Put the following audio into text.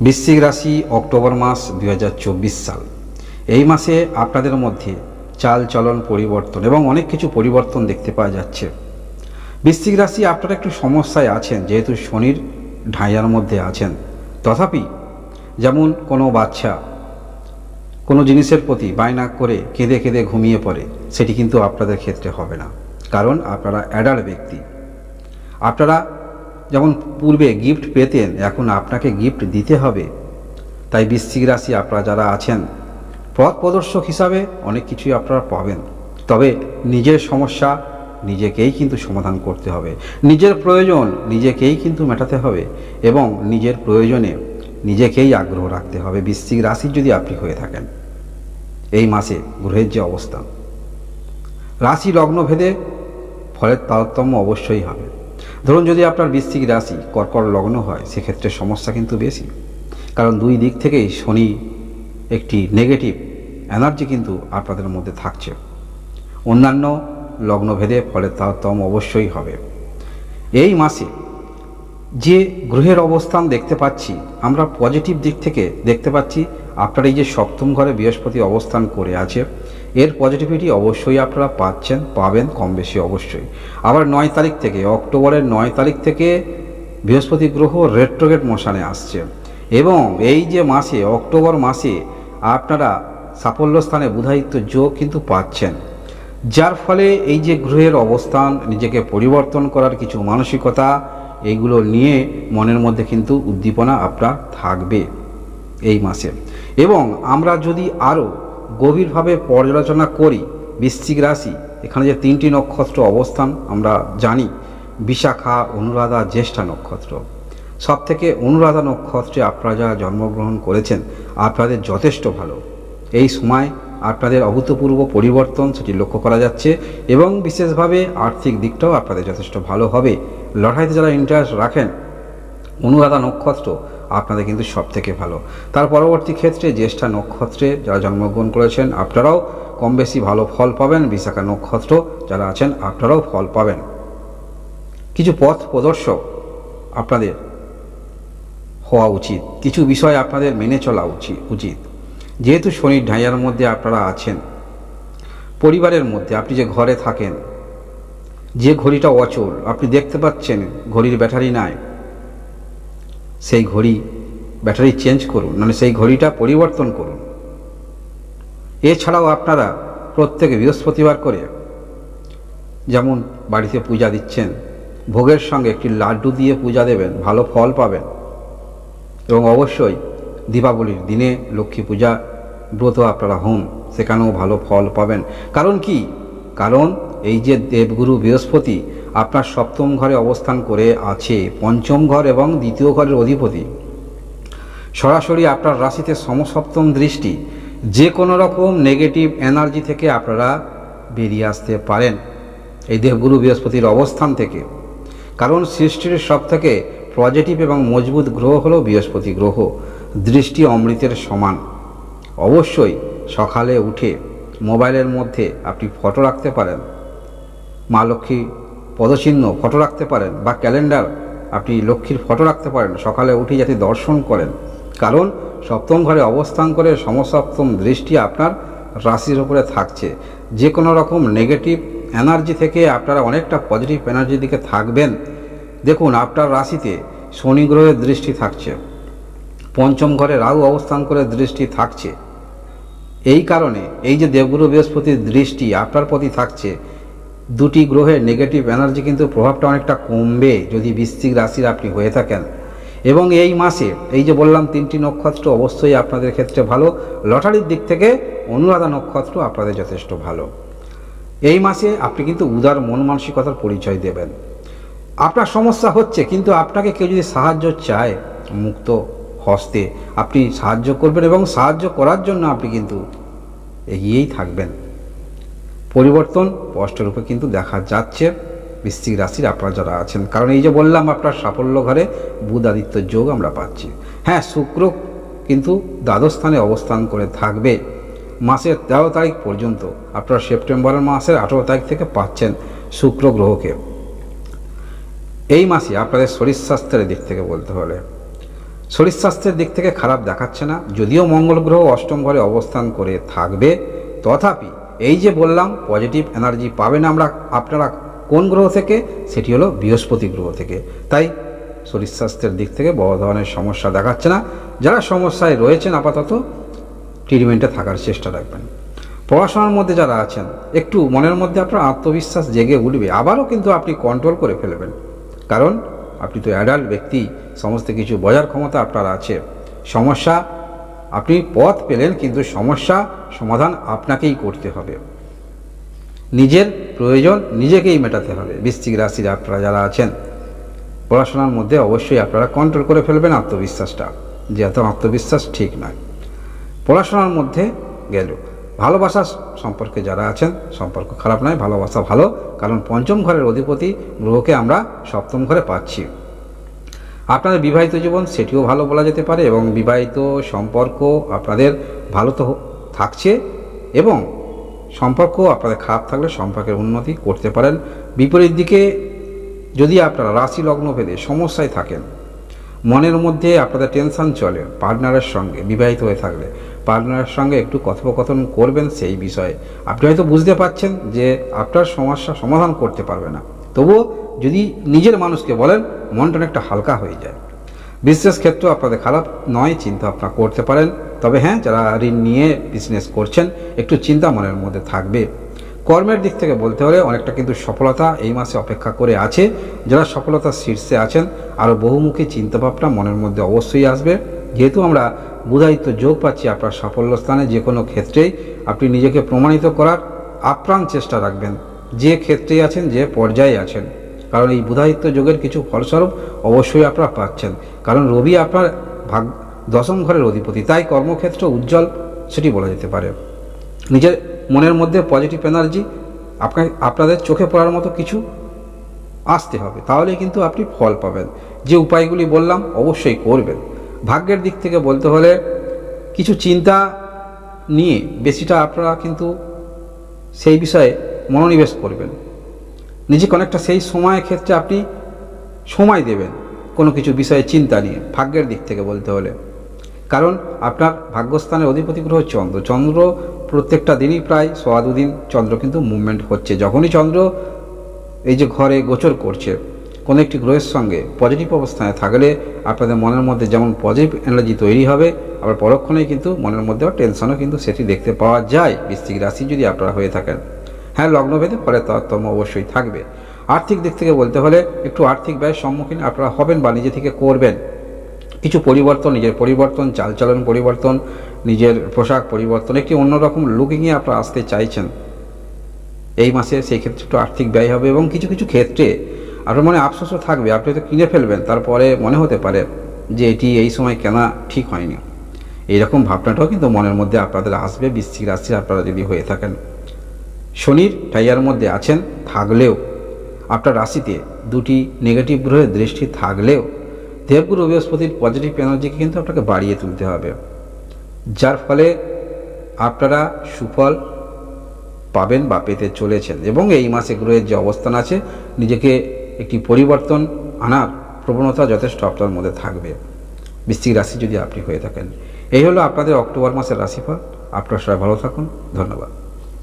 বৃশ্চিক রাশি অক্টোবর মাস দু হাজার চব্বিশ সাল। এই মাসে আপনাদের মধ্যে চাল চলন পরিবর্তন এবং অনেক কিছু পরিবর্তন দেখতে পাওয়া যাচ্ছে। বৃশ্চিক রাশি আপনারা একটু সমস্যায় আছেন, যেহেতু শনির ঢাইয়ার মধ্যে আছেন। তথাপি যেমন কোনো বাচ্চা কোনো জিনিসের প্রতি বায়না করে কেঁদে কেঁদে ঘুমিয়ে পড়ে, সেটি কিন্তু আপনাদের ক্ষেত্রে হবে না। কারণ আপনারা অ্যাডাল্ট ব্যক্তি। আপনারা যেমন পূর্বে গিফট পেতেন, এখন আপনাকে গিফট দিতে হবে। তাই বৃশ্চিক রাশি আপনারা যারা আছেন, পথ প্রদর্শক হিসাবে অনেক কিছুই আপনারা পাবেন। তবে নিজের সমস্যা নিজেকেই কিন্তু সমাধান করতে হবে। নিজের প্রয়োজন নিজেকেই কিন্তু মেটাতে হবে এবং নিজের প্রয়োজনে নিজেকেই আগ্রহ রাখতে হবে। বৃশ্চিক রাশির যদি আপনি হয়ে থাকেন, এই মাসে গ্রহের যে অবস্থান, রাশি লগ্ন ভেদে ফলের তারতম্য অবশ্যই হবে। ধরুন যদি আপনার বৃশ্চিক রাশি কর্কট লগ্ন হয়, সেক্ষেত্রে সমস্যা কিন্তু বেশি। কারণ দুই দিক থেকেই শনি একটি নেগেটিভ এনার্জি কিন্তু আপনাদের মধ্যে থাকছে। অন্যান্য লগ্নভেদে ফলের তারতম্য অবশ্যই হবে। এই মাসে যে গ্রহের অবস্থান দেখতে পাচ্ছি, আমরা পজিটিভ দিক থেকে দেখতে পাচ্ছি, আপনার এই যে সপ্তম ঘরে বৃহস্পতি অবস্থান করে আছে এর পজিটিভিটি অবশ্যই আপনারা পাচ্ছেন, পাবেন কম বেশি অবশ্যই। আবার নয় তারিখ থেকে, অক্টোবরের নয় তারিখ থেকে বৃহস্পতি গ্রহ রেট্রোগেট মশানে আসছে। এবং এই যে মাসে, অক্টোবর মাসে আপনারা সাফল্য স্থানে বুধায়িত্ব যোগ কিন্তু পাচ্ছেন। যার ফলে এই যে গ্রহের অবস্থান, নিজেকে পরিবর্তন করার কিছু মানসিকতা এইগুলো নিয়ে মনের মধ্যে কিন্তু উদ্দীপনা আপনার থাকবে এই মাসে। এবং আমরা যদি আরও গভীরভাবে পর্যালোচনা করি বৃশ্চিক রাশি। এখানে যে তিনটি নক্ষত্র অবস্থান, আমরা জানি বিশাখা, অনুরাধা, জ্যেষ্ঠা নক্ষত্র। সব থেকে অনুরাধা নক্ষত্রে আপনারা যারা জন্মগ্রহণ করেছেন, আপনাদের যথেষ্ট ভালো। এই সময় আপনাদের অভূতপূর্ব পরিবর্তন, সেটি লক্ষ্য করা যাচ্ছে এবং বিশেষভাবে আর্থিক দিকটাও আপনাদের যথেষ্ট ভালো হবে। লড়াইতে যারা ইন্টারেস্ট রাখেন, অনুরাধা নক্ষত্র আপনাদের কিন্তু সব থেকে ভালো। তার পরবর্তী ক্ষেত্রে জ্যেষ্ঠা নক্ষত্রে যারা জন্মগ্রহণ করেছেন, আপনারাও কম বেশি ভালো ফল পাবেন। বিশাখা নক্ষত্র যারা আছেন, আপনারাও ফল পাবেন। কিছু পথ প্রদর্শক আপনাদের হওয়া উচিত। কিছু বিষয় আপনাদের মেনে চলা উচিত উচিত। যেহেতু শনির ঢাইয়ার মধ্যে আপনারা আছেন, পরিবারের মধ্যে আপনি যে ঘরে থাকেন, যে ঘড়িটা অচল, আপনি দেখতে পাচ্ছেন ঘড়ির ব্যাটারি নাই সেই ঘড়ি ব্যাটারি চেঞ্জ করুন মানে সেই ঘড়িটা পরিবর্তন করুন। এছাড়াও আপনারা প্রত্যেকে বৃহস্পতিবার করে যেমন বাড়িতে পূজা দিচ্ছেন, ভোগের সঙ্গে একটি লাড্ডু দিয়ে পূজা দেবেন, ভালো ফল পাবেন। এবং অবশ্যই দীপাবলির দিনে লক্ষ্মী পূজা ব্রত আপনারা হন, সেখানেও ভালো ফল পাবেন। কারণ কি? কারণ এই যে দেবগুরু বৃহস্পতি আপনার সপ্তম ঘরে অবস্থান করে আছে, পঞ্চম ঘর এবং দ্বিতীয় ঘরের অধিপতি। সরাসরি আপনার রাশিতে সমসপ্তম দৃষ্টি, যে কোনো রকম নেগেটিভ এনার্জি থেকে আপনারা বেরিয়ে আসতে পারেন এই দেবগুরু বৃহস্পতির অবস্থান থেকে। কারণ সৃষ্টির সব থেকে পজিটিভ এবং মজবুত গ্রহ হলো বৃহস্পতি গ্রহ, দৃষ্টি অমৃতের সমান। অবশ্যই সকালে উঠে মোবাইলের মধ্যে আপনি ফটো রাখতে পারেন। মা লক্ষ্মী পদচিহ্ন ফটো রাখতে পারেন বা ক্যালেন্ডার, আপনি লক্ষ্মীর ফটো রাখতে পারেন। সকালে উঠে যাতে দর্শন করেন। কারণ সপ্তম ঘরে অবস্থান করে সমসপ্তম দৃষ্টি আপনার রাশির উপরে থাকছে। যে কোনো রকম নেগেটিভ এনার্জি থেকে আপনারা অনেকটা পজিটিভ এনার্জির দিকে থাকবেন। দেখুন, আপনার রাশিতে শনি গ্রহের দৃষ্টি থাকছে। পঞ্চম ঘরে রাহু অবস্থান করে দৃষ্টি থাকছে। এই কারণে এই যে দেবগুরু বৃহস্পতির দৃষ্টি আপনার প্রতি থাকছে দুটি গ্রহের নেগেটিভ এনার্জি কিন্তু প্রভাবটা অনেকটা কমবে যদি বৃশ্চিক রাশির আপনি হয়ে থাকেন। এবং এই মাসে, এই যে বললাম তিনটি নক্ষত্র অবশ্যই আপনাদের ক্ষেত্রে ভালো। লটারির দিক থেকে অনুরাধা নক্ষত্র আপনাদের যথেষ্ট ভালো। এই মাসে আপনি কিন্তু উদার মন মানসিকতার পরিচয় দেবেন। আপনার সমস্যা হচ্ছে, কিন্তু আপনাকে কেউ যদি সাহায্য চায় মুক্ত হস্তে, আপনি সাহায্য করবেন এবং সাহায্য করার জন্য আপনি কিন্তু এগিয়েই থাকবেন। পরিবর্তন স্পষ্টরূপে কিন্তু দেখা যাচ্ছে। বৃশ্চিক রাশির আপনারা যারা আছেন, কারণ এই যে বললাম আপনার সাফল্য ঘরে বুধ আদিত্য যোগ আমরা পাচ্ছি। হ্যাঁ শুক্র কিন্তু দ্বাদশ স্থানে অবস্থান করে থাকবে। মাসের তেরো তারিখ পর্যন্ত আপনার সেপ্টেম্বরের মাসের আঠেরো তারিখ থেকে পাচ্ছেন শুক্র গ্রহকে। এই মাসে আপনাদের শরীর স্বাস্থ্যের দিক থেকে বলতে হলে। শরীর স্বাস্থ্যের দিক থেকে খারাপ দেখাচ্ছে না, যদিও মঙ্গল গ্রহ অষ্টম ঘরে অবস্থান করে থাকবে। তথাপি এই যে বললাম পজিটিভ এনার্জি পাবেন আমরা, আপনারা কোন গ্রহ থেকে? সেটি হলো বৃহস্পতি গ্রহ থেকে। তাই শরীর স্বাস্থ্যের দিক থেকে বড় ধরনের সমস্যা দেখাচ্ছে না। যারা সমস্যায় রয়েছেন আপাতত ট্রিটমেন্টে থাকার চেষ্টা রাখবেন। পড়াশোনার মধ্যে যারা আছেন, একটু মনের মধ্যে আপনার আত্মবিশ্বাস জেগে উঠবে। আবারও কিন্তু আপনি কন্ট্রোল করে ফেলবেন। কারণ আপনি তো অ্যাডাল্ট ব্যক্তি, সমস্ত কিছু বোঝার ক্ষমতা আপনার আছে। সমস্যা আপনি পথ পেলেন, কিন্তু সমস্যা, সমাধান আপনাকেই করতে হবে। নিজের প্রয়োজন নিজেকেই মেটাতে হবে। বৃশ্চিক রাশির আপনারা যারা আছেন, পড়াশোনার মধ্যে অবশ্যই আপনারা কন্ট্রোল করে ফেলবেন আত্মবিশ্বাসটা, যে এত আত্মবিশ্বাস ঠিক নয়। পড়াশোনার মধ্যে গেল। ভালোবাসা সম্পর্কে যারা আছেন, সম্পর্ক খারাপ নয়, ভালোবাসা ভালো, কারণ পঞ্চম ঘরের অধিপতি গ্রহকে আমরা সপ্তম ঘরে পাচ্ছি। আপনাদের বিবাহিত জীবন সেটিও ভালো বলা যেতে পারে এবং বিবাহিত সম্পর্ক আপনাদের ভালো তো থাকছে এবং সম্পর্ক আপনাদের খারাপ থাকলে সম্পর্কের উন্নতি করতে পারেন। বিপরীত দিকে যদি আপনারা রাশি লগ্ন ভেদে সমস্যায় থাকেন, মনের মধ্যে আপনাদের টেনশন চলে পার্টনারের সঙ্গে, বিবাহিত হয়ে থাকলে পার্টনারের সঙ্গে একটু কথোপকথন করবেন সেই বিষয়ে। আপনি হয়তো বুঝতে পারছেন যে আপনার সমস্যা সমাধান করতে পারবে না। তবুও যদি নিজের মানুষকে বলেন, মনটা অনেকটা হালকা হয়ে যায়। বিজনেস ক্ষেত্র আপনাদের খারাপ নয়, চিন্তা আপনারা করতে পারেন। তবে হ্যাঁ যারা ঋণ নিয়ে বিজনেস করছেন, একটু চিন্তা মনের মধ্যে থাকবে। কর্মের দিক থেকে বলতে হলে অনেকটা কিন্তু সফলতা এই মাসে অপেক্ষা করে আছে। যারা সফলতার শীর্ষে আছেন আরও বহুমুখী চিন্তাভাবনা মনের মধ্যে অবশ্যই আসবে। যেহেতু আমরা বুধায়িত্ব যোগ পাচ্ছি আপনার সাফল্য স্থানে যে কোনো ক্ষেত্রেই, আপনি নিজেকে প্রমাণিত করার আপ্রাণ চেষ্টা রাখবেন। যে ক্ষেত্রেই আছেন, যে পর্যায়ে আছেন। কারণ এই বুধায়িত্ব যোগের কিছু ফলস্বরূপ অবশ্যই আপনারা পাচ্ছেন। কারণ রবি আপনার ভাগ দশম ঘরের অধিপতি, তাই কর্মক্ষেত্র উজ্জ্বল সেটি বলা যেতে পারে। নিজের মনের মধ্যে পজিটিভ এনার্জি আপনার আপনাদের চোখে পড়ার মতো কিছু আসতে হবে। তাহলেই কিন্তু আপনি ফল পাবেন। যে উপায়গুলি বললাম, অবশ্যই করবেন। ভাগ্যের দিক থেকে বলতে হলে কিছু চিন্তা নিয়ে বেশিটা আপনারা কিন্তু সেই বিষয়ে মনোনিবেশ করবেন। নিজেকে অনেকটা সেই সময়ের ক্ষেত্রে আপনি সময় দেবেন কোনো কিছু বিষয়ে চিন্তা নিয়ে, ভাগ্যের দিক থেকে বলতে হলে। কারণ আপনার ভাগ্যস্থানের অধিপতি গ্রহ চন্দ্র। চন্দ্র প্রত্যেকটা দিনই প্রায় সোয়া দুদিন চন্দ্র কিন্তু মুভমেন্ট হচ্ছে। যখনই চন্দ্র এই যে ঘরে গোচর করছে, কোনো একটি গ্রহের সঙ্গে পজিটিভ অবস্থানে থাকলে আপনাদের মনের মধ্যে যেমন পজিটিভ এনার্জি তৈরি হবে, আবার পরক্ষণেই কিন্তু মনের মধ্যেও টেনশনও কিন্তু সেটি দেখতে পাওয়া যায়। বৃষ্টিক রাশি যদি আপনারা হয়ে থাকেন হ্যাঁ লগ্নভেদে ফলে তারতম্য অবশ্যই থাকবে। আর্থিক দিক থেকে বলতে হলে একটু আর্থিক ব্যয়ের সম্মুখীন আপনারা হবেন বা নিজে থেকে করবেন। কিছু পরিবর্তন, নিজের পরিবর্তন, চালচলন পরিবর্তন, নিজের পোশাক পরিবর্তন, একটি অন্যরকম লুকিংয়ে আপনারা আসতে চাইছেন। এই মাসে সেই ক্ষেত্রে একটু আর্থিক ব্যয় হবে এবং কিছু কিছু ক্ষেত্রে আপনার মনে আফসোসও থাকবে। আপনি হয়তো কিনে ফেলবেন, তারপরে মনে হতে পারে যে এটি এই সময় কেনা ঠিক হয়নি। এইরকম ভাবনাটাও কিন্তু মনের মধ্যে আপনাদের আসবে, বৃশ্চিক রাশির আপনারা যদি হয়ে থাকেন। শনির টাইয়ার মধ্যে আছেন, থাকলেও। আপনার রাশিতে দুটি নেগেটিভ গ্রহের দৃষ্টি থাকলেও, দেবগুরু বৃহস্পতির পজিটিভ এনার্জিকে কিন্তু আপনাকে বাড়িয়ে তুলতে হবে। যার ফলে আপনারা সুফল পাবেন বা পেতে চলেছেন এবং এই মাসে গ্রহের যে অবস্থান আছে, নিজেকে একটি পরিবর্তন আনার প্রবণতা যথেষ্ট আপনার মধ্যে থাকবে। বৃশ্চিক রাশি যদি আপনি হয়ে থাকেন, এই হলো আপনাদের অক্টোবর মাসের রাশিফল। আপনার সবাই ভালো থাকুন। ধন্যবাদ।